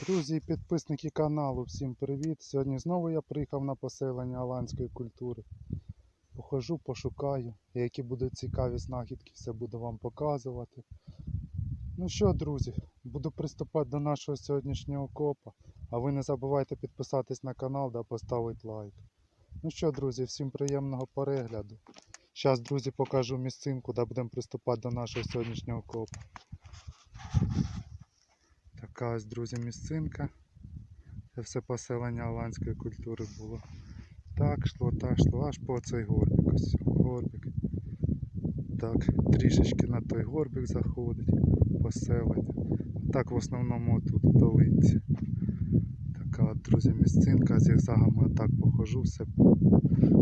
Друзі і підписники каналу, всім привіт! Сьогодні знову я приїхав на поселення аланської культури. Похожу, пошукаю, які будуть цікаві знахідки, все буду вам показувати. Ну що, друзі, буду приступати до нашого сьогоднішнього копа. А ви не забувайте підписатись на канал та поставити лайк. Ну що, друзі, всім приємного перегляду. Зараз, друзі, покажу місцинку, де будемо приступати до нашого сьогоднішнього копа. Така ось, друзі, місцинка. Це все поселення аланської культури було. Так, шло, так, шло, аж по цей горбик. Ось горбик. Так, трішечки на той горбик заходить поселення. Так в основному тут в долинці. Така от, друзі, місцинка, з зігзагами отак похожу, все,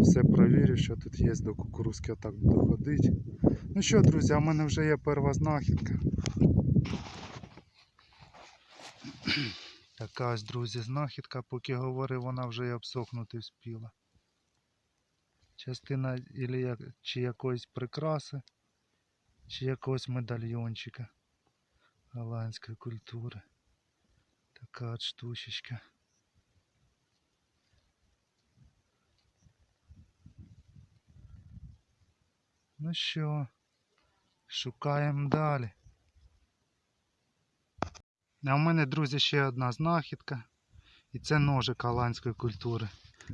все провірю, що тут є до кукурузки, отак буду ходити. Ну що, друзі, а в мене вже є перша знахідка. Така ось, друзі, знахідка, поки говорив, вона вже й обсохнути вспіла. Частина чи якоїсь прикраси, чи якогось медальйончика голландської культури. Така от штучечка. Ну що, шукаємо далі. А в мене, друзі, ще одна знахідка. І це ножик голландської культури.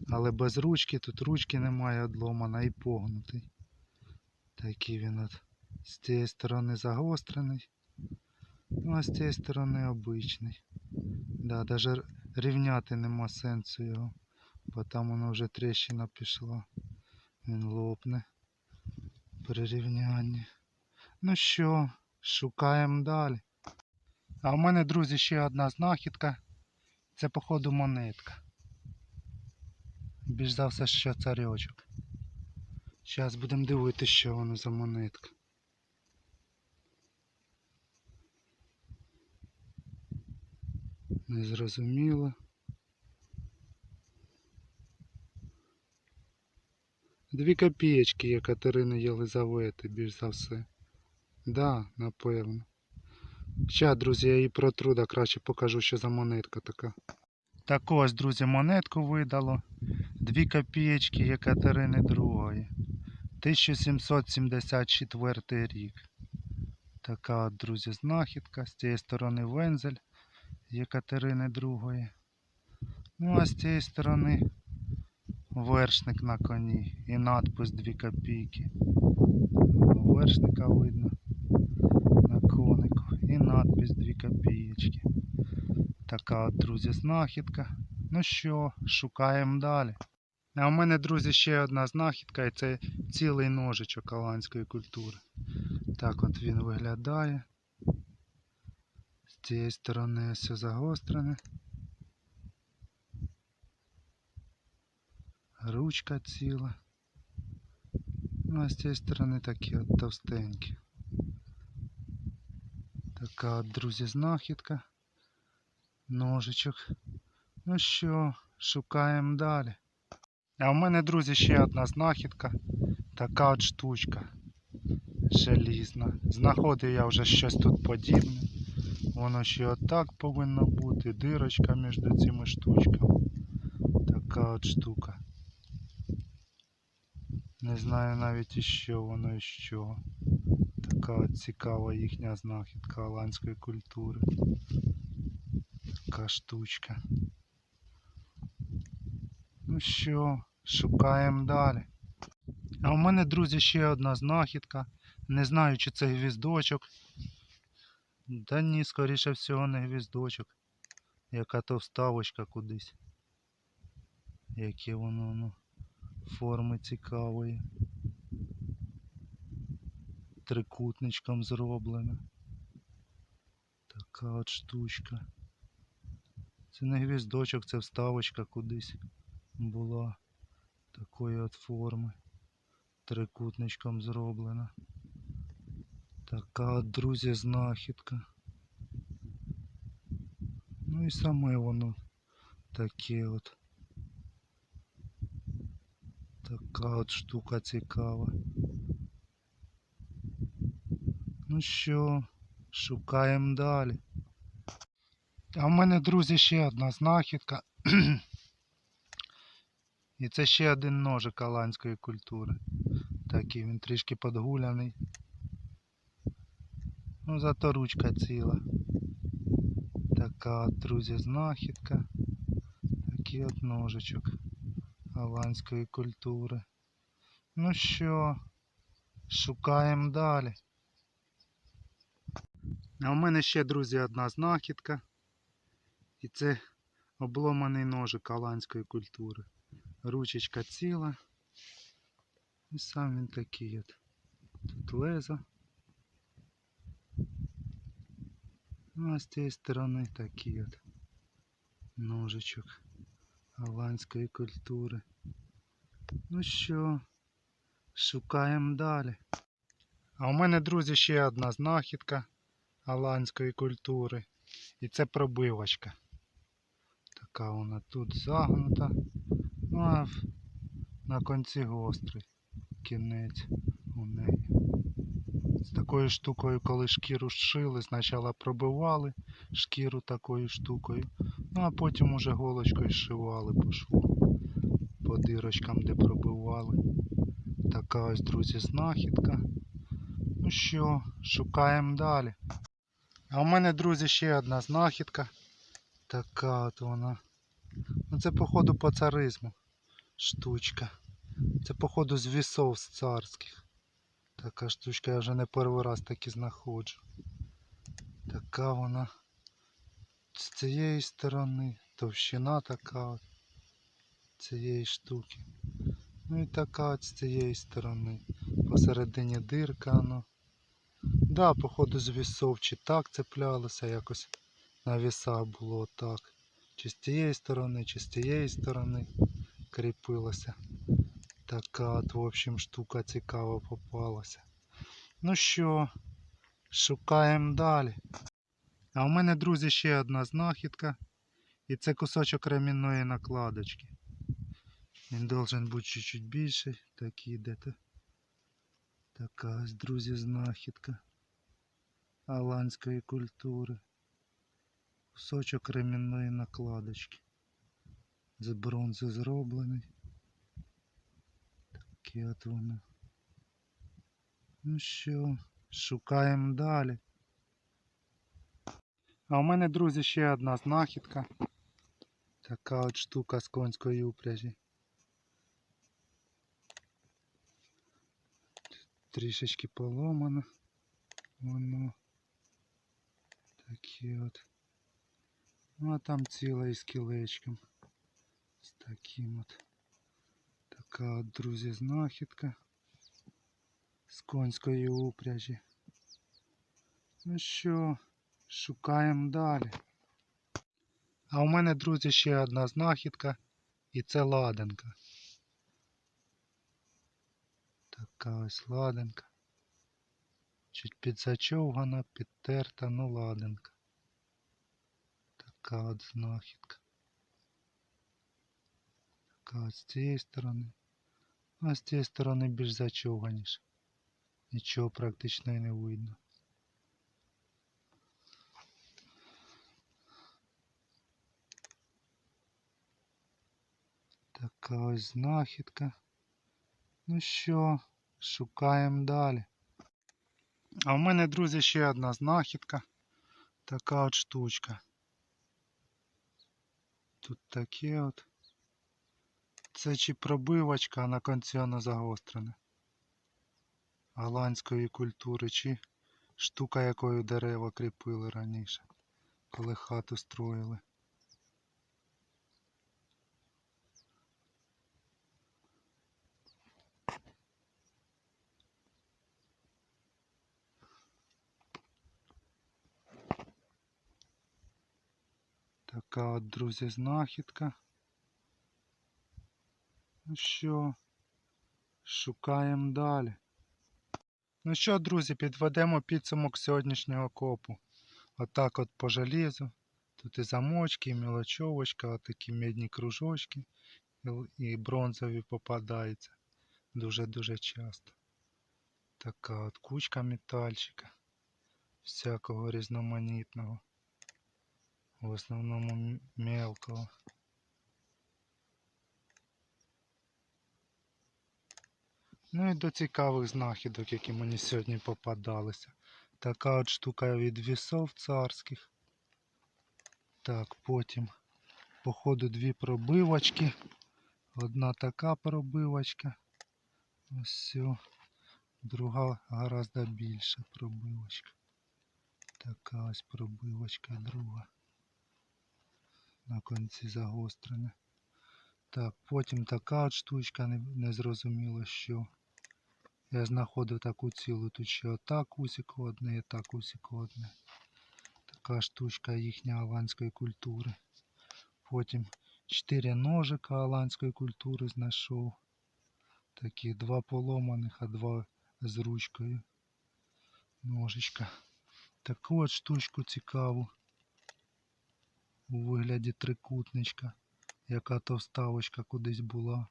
Але без ручки, тут ручки немає одломана і погнутий. Такий він от з цієї сторони загострений. Ну а з цієї сторони обичний. Да, навіть рівняти нема сенсу його, бо там воно вже тріщина пішла. Він лопне при рівнянні. Ну що, шукаємо далі. А у мене, друзі, ще одна знахідка. Це, походу, монетка. Більш за все, що царьочок. Зараз будемо дивитися, що воно за монетка. Незрозуміло. Дві копієчки є Катерини Єлизавети, більш за все. Да, напевно. Ща, друзі, я її протру, да краще покажу, що за монетка така. Так ось, друзі, монетку видало. Дві копієчки Єкатерини II. 1774 рік. Така от, друзі, знахідка. З цієї сторони вензель Єкатерини II. Ну а з цієї сторони вершник на коні і надпис 2 копійки. Вершника видно і надпис 2 копієчки. Така от, друзі, знахідка. Ну що, шукаємо далі. А у мене, друзі, ще одна знахідка, і це цілий ножичок голландської культури. Так от він виглядає. З цієї сторони все загострене. Ручка ціла. Ну а з цієї сторони такі от товстенькі. Така друзі, знахідка. Ножичок. Ну що, шукаємо далі. А в мене, друзі, ще одна знахідка. Така от штучка. Желізна. Знаходив я вже щось тут подібне. Воно ще отак повинно бути. Дирочка між цими штучками. Така от штука. Не знаю навіть що воно із чого. Така цікава їхня знахідка голландської культури. Така штучка. Ну що, шукаємо далі. А у мене, друзі, ще одна знахідка. Не знаю, чи це гвіздочок. Та ні, скоріше всього не гвіздочок. Яка то вставочка кудись. Яке воно ну, форми цікавої. Трикутничком зроблено. Така от штучка. Це не гвіздочок, це вставочка кудись була такої от форми. Трикутничком зроблена. Така от, друзі, знахідка. Ну і саме воно таке от. Така от штука цікава. Ну що, шукаємо далі. А в мене, друзі, ще одна знахідка. І це ще один ножик аланської культури. Такий він трішки подгуляний. Ну, зато ручка ціла. Така друзі, знахідка. Такий от ножичок аланської культури. Ну що, шукаємо далі. А у мене ще, друзі, одна знахідка. І це обломаний ножик аланської культури. Ручечка ціла. І сам він такий от. Тут лезо. Ну, а з цієї сторони такий от ножичок аланської культури. Ну що, шукаємо далі. А у мене, друзі, ще одна знахідка аланської культури. І це пробивочка. Така вона тут загнута. Ну а на конці гострий кінець у неї. З такою штукою, коли шкіру зшили, спочатку пробивали шкіру такою штукою, ну а потім уже голочкою зшивали по шву, по дирочкам, де пробивали. Така ось, друзі, знахідка. Ну що, шукаємо далі. А у мене, друзі, ще одна знахідка. Така от вона. Ну це походу по царизму штучка. Це походу з вісов з царських. Така штучка, я вже не перший раз таки знаходжу. Така вона з цієї сторони, товщина така от цієї штуки. Ну і така от з цієї сторони. Посередині дирка воно. Да, походу з вісов чи так цеплялося, якось на віса було так. Чи з тієї сторони, чи з тієї сторони кріпилося. Така от, в общем, штука цікава попалася. Ну що, шукаємо далі. А у мене, друзі, ще одна знахідка. І це кусочок ремінної накладочки. Він должен бути чуть-чуть більший. Такий де-то. Така ось, друзі, знахідка аланської культури. Кусочок ремінної накладочки. З бронзи зроблений. Такі от воно. Ну що, шукаємо далі. А у мене, друзі, ще одна знахідка. Така от штука з конської упряжі. Трішечки поломано. Воно. Такі от. Ну а там ціла із кілечком. З таким от. Така от, друзі, знахідка з конської упряжі. Ну що, шукаємо далі. А у мене, друзі, ще одна знахідка, і це ладанка. Така ось ладанка. Чуть підзачовгана, підтерта, ну ладанка. Така от знахідка. Така от з цієї сторони. А з цієї сторони більш зачовганіше. Нічого практично і не видно. Така ось знахідка. Ну що, шукаємо далі. А в мене, друзі, ще одна знахідка. Така от штучка. Тут таке от. Це чи пробивочка, а на конці вона загострена. Голландської культури, чи штука, якою дерева кріпили раніше, коли хату строїли. Така от, друзі, знахідка. Ну що, шукаємо далі. Ну що, друзі, підведемо підсумок сьогоднішнього копу. Отак от по железу. Тут і замочки, і мілочовочка, отакі медні кружочки і бронзові попадаються. Дуже-дуже часто. Така от кучка метальчика. Всякого різноманітного. В основному мелкого. Ну і до цікавих знахідок, які мені сьогодні попадалися. Така от штука від вісов царських. Так, потім по ходу дві пробивочки. Одна така пробивочка. Ось все. Друга гораздо більша пробивочка. Така ось пробивочка друга. На конці загострена. Так, потім така от штучка, не, не що. Я знаходив таку цілу, тут ще отак усіко одне і так усіко одне. Така штучка їхня аланської культури. Потім чотири ножика аланської культури знайшов. Такі два поломаних, а два з ручкою. Ножичка. Таку от штучку цікаву у вигляді трикутничка, яка то вставочка кудись була.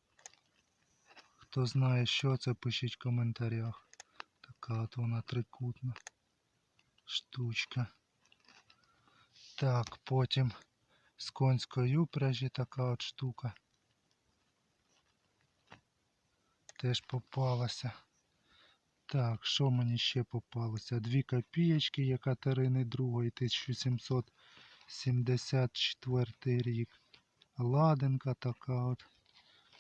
Хто знає, що це, пишіть в коментарях. Така от вона трикутна штучка. Так, потім з конської упряжі така от штука. Теж попалася. Так, що мені ще попалося? Дві копієчки, яка Катерини 2 1700 74 рік. Ладенка така от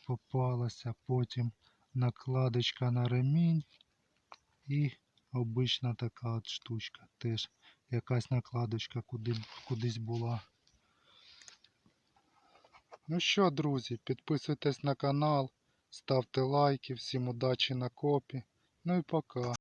попалася, потім накладочка на ремінь і обична така от штучка. Теж якась накладочка куди, кудись була. Ну що, друзі, підписуйтесь на канал, ставте лайки, всім удачі на копі. Ну і пока.